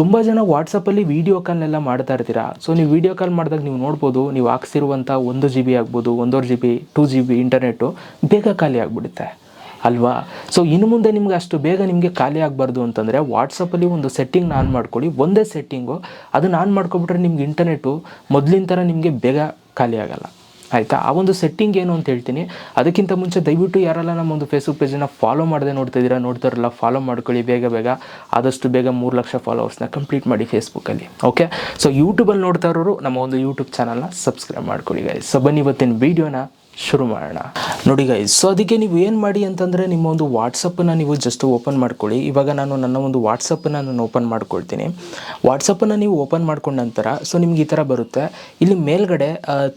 ತುಂಬ ಜನ ವಾಟ್ಸಪ್ಪಲ್ಲಿ ವೀಡಿಯೋ ಕಾಲ್ನೆಲ್ಲ ಮಾಡ್ತಾ ಇರ್ತೀರಾ? ಸೊ ನೀವು ವೀಡಿಯೋ ಕಾಲ್ ಮಾಡಿದಾಗ ನೀವು ನೋಡ್ಬೋದು, ನೀವು ಹಾಕ್ಸಿರುವಂಥ ಒಂದು ಜಿ ಬಿ ಆಗ್ಬೋದು, ಒಂದೂವರೆ G B two G B internet ಬೇಗ ಖಾಲಿ ಆಗಿಬಿಡುತ್ತೆ. ಅಲ್ವಾ? ಸೊ ಇನ್ನು ಮುಂದೆ ನಿಮ್ಗೆ ಅಷ್ಟು ಬೇಗ ನಿಮಗೆ ಖಾಲಿ ಆಗಬಾರ್ದು ಅಂತಂದರೆ ವಾಟ್ಸಪ್ಪಲ್ಲಿ ಒಂದು ಸೆಟ್ಟಿಂಗ್ನ ಆನ್ ಮಾಡ್ಕೊಳ್ಳಿ. ಒಂದೇ ಸೆಟ್ಟಿಂಗು ಅದನ್ನು ಆನ್ ಮಾಡ್ಕೊಬಿಟ್ರೆ ನಿಮ್ಗೆ ಇಂಟರ್ನೆಟ್ಟು ಮೊದಲಿನ ಥರ ನಿಮಗೆ ಬೇಗ ಖಾಲಿ ಆಗಲ್ಲ. ಆಯಿತಾ? ಆ ಒಂದು ಸೆಟ್ಟಿಂಗ್ ಏನು ಅಂತ ಹೇಳ್ತೀನಿ. ಅದಕ್ಕಿಂತ ಮುಂಚೆ ದಯವಿಟ್ಟು ಯಾರೆಲ್ಲ ನಮ್ಮ ಒಂದು ಫೇಸ್ಬುಕ್ ಪೇಜನ್ನು ಫಾಲೋ ಮಾಡದೆ ನೋಡ್ತಾ ಇದ್ದೀರಾ, ನೋಡ್ತಾರಲ್ಲ ಫಾಲೋ ಮಾಡ್ಕೊಳ್ಳಿ ಬೇಗ ಬೇಗ. ಆದಷ್ಟು ಬೇಗ ಮೂರು ಲಕ್ಷ ಫಾಲೋವರ್ಸ್ನ ಕಂಪ್ಲೀಟ್ ಮಾಡಿ ಫೇಸ್ಬುಕ್ಕಲ್ಲಿ ಓಕೆ ಸೊ ಯೂಟ್ಯೂಬಲ್ಲಿ ನೋಡ್ತಾ ಇರೋರು ನಮ್ಮ ಒಂದು ಯೂಟ್ಯೂಬ್ ಚಾನಲ್ನ ಸಬ್ಸ್ಕ್ರೈಬ್ ಮಾಡ್ಕೊಳ್ಳಿ ಗೈಸ್ ಸೊ ಬನ್ನಿ ಇವತ್ತಿನ ವೀಡಿಯೋನ ಶುರು ಮಾಡೋಣ. ನೋಡಿ ಗೈಸ್ ಸೊ ಅದಕ್ಕೆ ನೀವು ಏನು ಮಾಡಿ ಅಂತಂದರೆ ನಿಮ್ಮ ಒಂದು ವಾಟ್ಸಪ್ಪನ್ನು ನೀವು ಜಸ್ಟ್ ಓಪನ್ ಮಾಡ್ಕೊಳ್ಳಿ. ಇವಾಗ ನಾನು ನನ್ನ ಒಂದು ವಾಟ್ಸಪ್ಪನ್ನು ನಾನು ಓಪನ್ ಮಾಡ್ಕೊಳ್ತೀನಿ. ವಾಟ್ಸಪ್ಪನ್ನು ನೀವು ಓಪನ್ ಮಾಡ್ಕೊಂಡ ನಂತರ ಸೊ ನಿಮ್ಗೆ ಈ ಥರ ಬರುತ್ತೆ. ಇಲ್ಲಿ ಮೇಲ್ಗಡೆ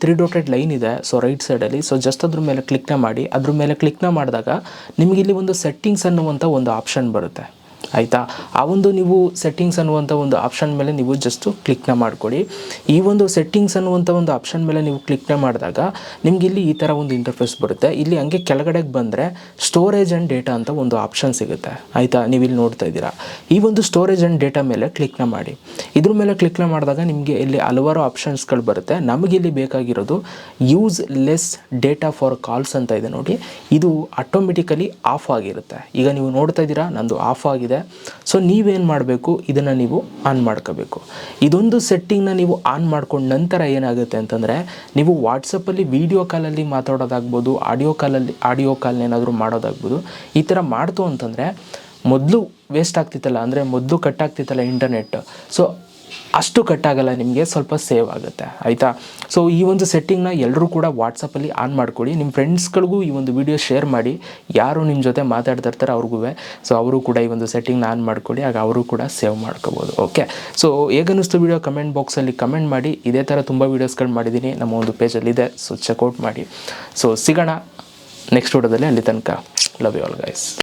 ತ್ರೀ ಡೋಟೆಡ್ ಲೈನ್ ಇದೆ ಸೊ ರೈಟ್ ಸೈಡಲ್ಲಿ ಸೊ ಜಸ್ಟ್ ಅದ್ರ ಮೇಲೆ ಕ್ಲಿಕ್ನ ಮಾಡಿ. ಅದ್ರ ಮೇಲೆ ಕ್ಲಿಕ್ನ ಮಾಡಿದಾಗ ನಿಮಗೆ ಇಲ್ಲಿ ಒಂದು ಸೆಟ್ಟಿಂಗ್ಸ್ ಅನ್ನುವಂಥ ಒಂದು ಆಪ್ಷನ್ ಬರುತ್ತೆ. ಆಯಿತಾ? ಆ ಒಂದು ನೀವು ಸೆಟ್ಟಿಂಗ್ಸ್ ಅನ್ನುವಂಥ ಒಂದು ಆಪ್ಷನ್ ಮೇಲೆ ನೀವು ಜಸ್ಟು ಕ್ಲಿಕ್ನ ಮಾಡ್ಕೊಳ್ಳಿ ಈ ಒಂದು ಸೆಟ್ಟಿಂಗ್ಸ್ ಅನ್ನುವಂಥ ಒಂದು ಆಪ್ಷನ್ ಮೇಲೆ ನೀವು ಕ್ಲಿಕ್ನ ಮಾಡಿದಾಗ ನಿಮ್ಗೆ ಇಲ್ಲಿ ಈ ಥರ ಒಂದು ಇಂಟರ್ಫೇಸ್ ಬರುತ್ತೆ. ಇಲ್ಲಿ ಹಂಗೆ ಕೆಳಗಡೆಗೆ ಬಂದರೆ ಸ್ಟೋರೇಜ್ ಆ್ಯಂಡ್ ಡೇಟಾ ಅಂತ ಒಂದು ಆಪ್ಷನ್ ಸಿಗುತ್ತೆ. ಆಯಿತಾ? ನೀವು ಇಲ್ಲಿ ನೋಡ್ತಾ ಇದ್ದೀರಾ. ಈ ಒಂದು ಸ್ಟೋರೇಜ್ ಆ್ಯಂಡ್ ಡೇಟಾ ಮೇಲೆ ಕ್ಲಿಕ್ನ ಮಾಡಿ. ಇದ್ರ ಮೇಲೆ ಕ್ಲಿಕ್ನ ಮಾಡಿದಾಗ ನಿಮಗೆ ಇಲ್ಲಿ ಹಲವಾರು ಆಪ್ಷನ್ಸ್ಗಳು ಬರುತ್ತೆ. ನಮಗೆ ಇಲ್ಲಿ ಬೇಕಾಗಿರೋದು use less data for calls ಅಂತ ಇದೆ ನೋಡಿ. ಇದು ಆಟೋಮೆಟಿಕಲಿ ಆಫ್ ಆಗಿರುತ್ತೆ. ಈಗ ನೀವು ನೋಡ್ತಾ ಇದ್ದೀರಾ, ನಂದು ಆಫ್ ಆಗಿದೆ. ಸೊ ನೀವೇನು ಮಾಡಬೇಕು? ಇದನ್ನು ನೀವು ಆನ್ ಮಾಡ್ಕೋಬೇಕು. ಇದೊಂದು ಸೆಟ್ಟಿಂಗ್ನ ನೀವು ಆನ್ ಮಾಡ್ಕೊಂಡ ನಂತರ ಏನಾಗುತ್ತೆ ಅಂತಂದರೆ, ನೀವು ವಾಟ್ಸಪ್ಪಲ್ಲಿ ವೀಡಿಯೋ ಕಾಲಲ್ಲಿ ಮಾತಾಡೋದಾಗ್ಬೋದು ಆಡಿಯೋ ಕಾಲಲ್ಲಿ ಆಡಿಯೋ ಕಾಲ್ನೇನಾದರೂ ಮಾಡೋದಾಗ್ಬೋದು, ಈ ಥರ ಮಾಡ್ತು ಅಂತಂದರೆ, ಮೊದಲು ವೇಸ್ಟ್ ಆಗ್ತಿತ್ತಲ್ಲ, ಅಂದರೆ ಮೊದಲು ಕಟ್ ಆಗ್ತಿತ್ತಲ್ಲ ಇಂಟರ್ನೆಟ್ ಸೊ ಅಷ್ಟು ಕಟ್ಟಾಗಲ್ಲ, ನಿಮಗೆ ಸ್ವಲ್ಪ ಸೇವ್ ಆಗುತ್ತೆ, ಆಯಿತಾ? ಸೊ ಈ ಒಂದು ಸೆಟ್ಟಿಂಗ್ನ ಎಲ್ಲರೂ ಕೂಡ ವಾಟ್ಸಪ್ಪಲ್ಲಿ ಆನ್ ಮಾಡ್ಕೊಳ್ಳಿ. ನಿಮ್ಮ ಫ್ರೆಂಡ್ಸ್ಗಳಿಗೂ ಈ ಒಂದು ವಿಡಿಯೋ ಶೇರ್ ಮಾಡಿ. ಯಾರು ನಿಮ್ಮ ಜೊತೆ ಮಾತಾಡ್ತಾ ಇರ್ತಾರೆ ಅವ್ರಿಗೂ ಸೊ ಅವರು ಕೂಡ ಈ ಒಂದು ಸೆಟ್ಟಿಂಗ್ನ ಆನ್ ಮಾಡ್ಕೊಳ್ಳಿ. ಆಗ ಅವರು ಕೂಡ ಸೇವ್ ಮಾಡ್ಕೋಬೋದು. ಓಕೆ ಸೊ ಹೇಗನ್ನಿಸ್ತು ವಿಡಿಯೋ ಕಮೆಂಟ್ ಬಾಕ್ಸಲ್ಲಿ ಕಮೆಂಟ್ ಮಾಡಿ. ಇದೇ ಥರ ತುಂಬ ವೀಡಿಯೋಸ್ಗಳು ಮಾಡಿದ್ದೀನಿ. ನಮ್ಮ ಒಂದು ಪೇಜಲ್ಲಿದೆ ಸೊ ಚೆಕ್ಔಟ್ ಮಾಡಿ. ಸೊ ಸಿಗೋಣ. ನೆಕ್ಸ್ಟ್ ವಿಡಿಯೋದಲ್ಲಿ ಅಲ್ಲಿ ತನಕ. Love you all guys